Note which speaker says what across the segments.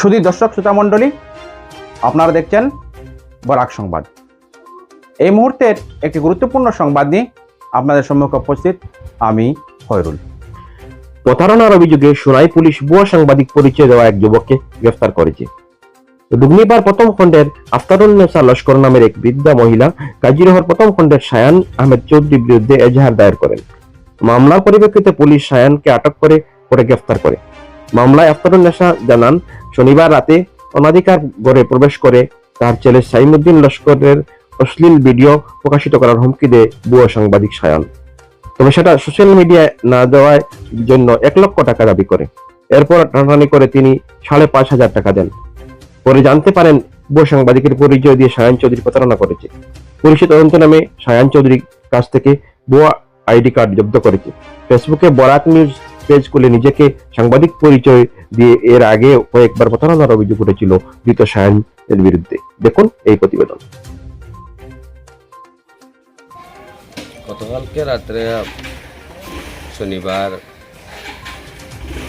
Speaker 1: শুধু দর্শক, শ্রোতা মণ্ডলী, আপনারা দেখছেন বরাক সংবাদ। এই মুহূর্তের একটি গুরুত্বপূর্ণ সংবাদ নিয়ে আপনাদের সম্মুখে উপস্থিত আমি খয়রুল।
Speaker 2: প্রতারণার অভিযোগে সোনাই পুলিশ ভুয়া সাংবাদিক পরিচয় দেওয়া এক যুবককে গ্রেফতার করেছে। দুগ্নিবার প্রথম খণ্ডের আফতারুন্নেসা লস্কর নামের এক বৃদ্ধা মহিলা কাজিরহর প্রথম খণ্ডের সায়ান আহমেদ চৌধুরীর বিরুদ্ধে এজাহার দায়ের করেন। মামলার পরিপ্রেক্ষিতে পুলিশ সায়ানকে আটক করে পরে গ্রেফতার করে। মামলায় আফতারুন্নেসা জানান, শনিবার রাতে অনাধিকার ঘরে প্রবেশ করে তার ছেলে সাইমুদ্দিন লস্করের অশ্লীল ভিডিও প্রকাশিত করার হুমকি দেয় ভুয়া সাংবাদিক সায়ান। তবে সেটা সোশ্যাল মিডিয়ায় না দেওয়ার জন্য এক লক্ষ টাকা দাবি করে। এরপর টানাটানি করে তিনি সাড়ে পাঁচ হাজার টাকা দেন। পরে জানতে পারেন, ভুয়া সাংবাদিকের পরিচয় দিয়ে সায়ান চৌধুরী প্রতারণা করেছে। পুলিশের তদন্ত নামে সায়ান চৌধুরীর কাছ থেকে ভুয়া আইডি কার্ড জব্দ করেছে। ফেসবুকে বরাক নিউজ পেজ খুলে নিজেকে সাংবাদিক পরিচয় দিয়ে এর আগে কয়েকবার প্রতারণার অভিযোগ উঠেছিল ধৃত সায়ানের বিরুদ্ধে। দেখুন এই প্রতিবেদন।
Speaker 3: গতকালকে রাত্রে শনিবার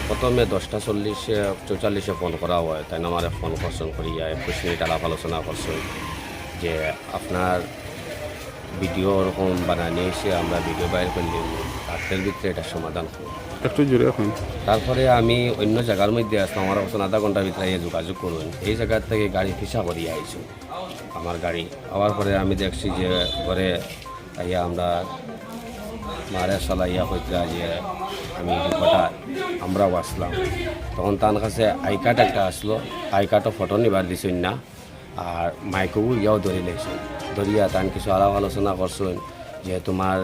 Speaker 3: প্রথমে দশটা চল্লিশে, চৌচল্লিশে ফোন করা হয়। তাই আমার ফোন করছেন করিয়া একুশ মিনিট আলাপ আলোচনা করছেন যে আপনার ভিডিও ওরকম বানানি এসে আমরা ভিডিও বাইর করলি রাত্রের ভিতরে এটা সমাধান
Speaker 4: একটু জোরে এখন।
Speaker 3: তারপরে আমি অন্য জায়গার মধ্যে আসলাম আমার কাছে আধা ঘণ্টার ভিতরে যোগাযোগ করুন এই জায়গার থেকে গাড়ি ফিসা করিয়ে আইছো আমার গাড়ি। আবার পরে আমি দেখছি যে ঘরে আইয়া আমরা মারে চালাইয়া হইতে যে আমি রিপোর্টার আমরাও আসলাম। তখন তার কাছে আই কার্ড একটা আসলো আই কার্ডও ফটো নিবার দিছেন না আর মাইকও ইয়াও ধরে লেছেন ধরিয়া তান কিছু আলাপ আলোচনা করছেন, যে তোমার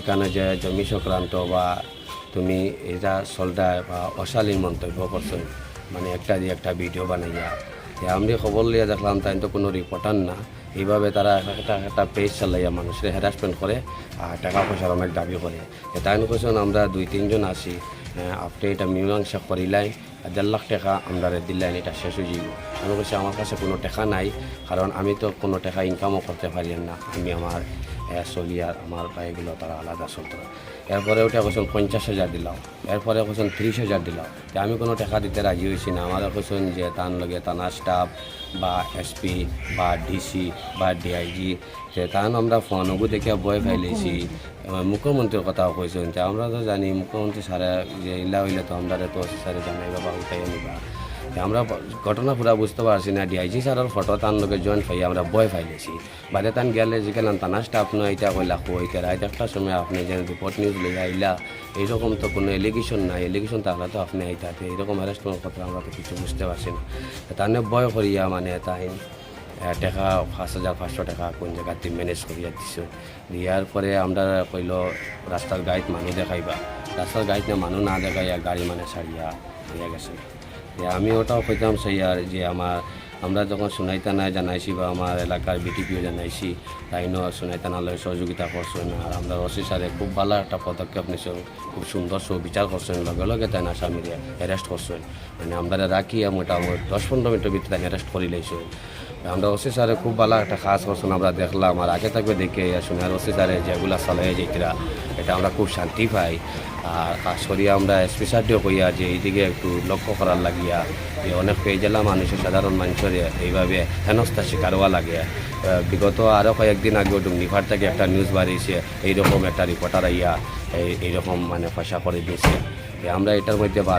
Speaker 3: এখানে যে জমি সংক্রান্ত বা তুমি এটা সলডা বা অশালীন মন্তব্য করছেন মানে একটা দিয়ে একটা ভিডিও বানাইয়া। আমি খবর লিয়ে দেখলাম তাই তো কোনো রিপোর্টার না। এইভাবে তারা একটা একটা পেজ চালাইয়া মানুষের হ্যারাসমেন্ট করে আর টাকা পয়সার অনেক দাবি করে। তাই কোয়েশন আমরা দুই তিনজন আহ, আপনি এটা মীমাংসা করিলাই দেড় লাখ টাকা আমরা দিলেন এটা শেষ হয়ে যাব আমি বলছি আমার কাছে কোনো টাকা নাই কারণ আমি তো কোনো টাকা ইনকামও করতে পারি না। আমি আমার চলিয়ার আমার এগুলো তারা আলাদা চলতো। এরপরে ওটা কোথাও পঞ্চাশ হাজার দিলাম। এরপরে কোথাও ত্রিশ হাজার দিলাম। তে আমি কোনো টাকা দিতে রাজি হয়েছি না। আমার কোথাও যে তার লগে থানা স্টাফ বা এসপি বা ডিসি বা ডিআইজি যে তান আমরা ফোনগু দেখে বয় ফাইলেছি মুখ্যমন্ত্রীর কথা কইছেন যে, আমরা তো জানি মুখ্যমন্ত্রী সারা যে ইলা হইলে তো আমরা তো স্যারে জানাইবা বা উঠাই নিবা। তে আমরা ঘটনা পুরা বুঝতে পারছি না ডিআইজি স্যারের ফটো তার লগে জয়েন্ট পাই, আমরা বয় ফাইলেছি বাদে তান গেলে যেখানে থানা স্টাফ নয় এটা কইলা কইতে রাইতে একটা সময় আপনি যে রিপোর্ট নিউজ লইয়া আইলা, এইরকম তো কোনো এলিগেশন নাই এলিগেশন থাকলে তো আপনি আইতাতে এরকম অ্যারেস্টের কথা আমরা তো কিছু বুঝতে পারছি না। তাহলে ভয় করিয়া মানে তাই টাকা পাঁচ হাজার পাঁচশো টাকা কোন জায়গাতে ম্যানেজ করিয়া দিছো। দিয়ার পরে আমরা কইল রাস্তার গাইড মানুষ দেখাইবা। রাস্তার গাইড না মানুষ না দেখাইয়া গাড়ি মানে সারিয়া দিয়া গেছে। যে আমি ওটাও কইতাম, সেই আর যে আমার, আমরা যখন সোনাইতানায় জানাইছি বা আমার এলাকার বিটিপিও জানাইছি তাইনও সোনাইতানালয় সহযোগিতা করছেন আর আমরা রশি স্যারে খুব ভালো একটা পদক্ষেপ নিছেন, খুব সুন্দর সুবিচার করছেন, লগে লগে তাই আসামিরে অ্যারেস্ট করছেন। মানে আমরা রাখি মোটামুটি দশ পনেরো মিনিটের ভিতরে অ্যারেস্ট করে লাইছেন আমরা ওসি স্যারে খুব ভালো একটা কাজ করছেন, আমরা দেখলাম। আর আগে থাকবে দেখে শুনে আর ওসি স্যারে যেগুলা চালাই যেটা এটা আমরা খুব শান্তি পাই। আর কাজ করিয়া আমরা স্পেশালিটিও কইয়া যে এইদিকে একটু লক্ষ্য করার লাগিয়া যে অনেক পেয়ে গেলাম মানুষের সাধারণ মানুষের এইভাবে হেনস্থা শিকার হওয়া লাগে। বিগত আরও কয়েকদিন আগে ডুমনিভার থেকে একটা নিউজ বাড়িয়েছে, এইরকম একটা রিপোর্টার আইয়া এই, এইরকম মানে পয়সা করে দিয়েছে। আমরা এটার মধ্যে বারবার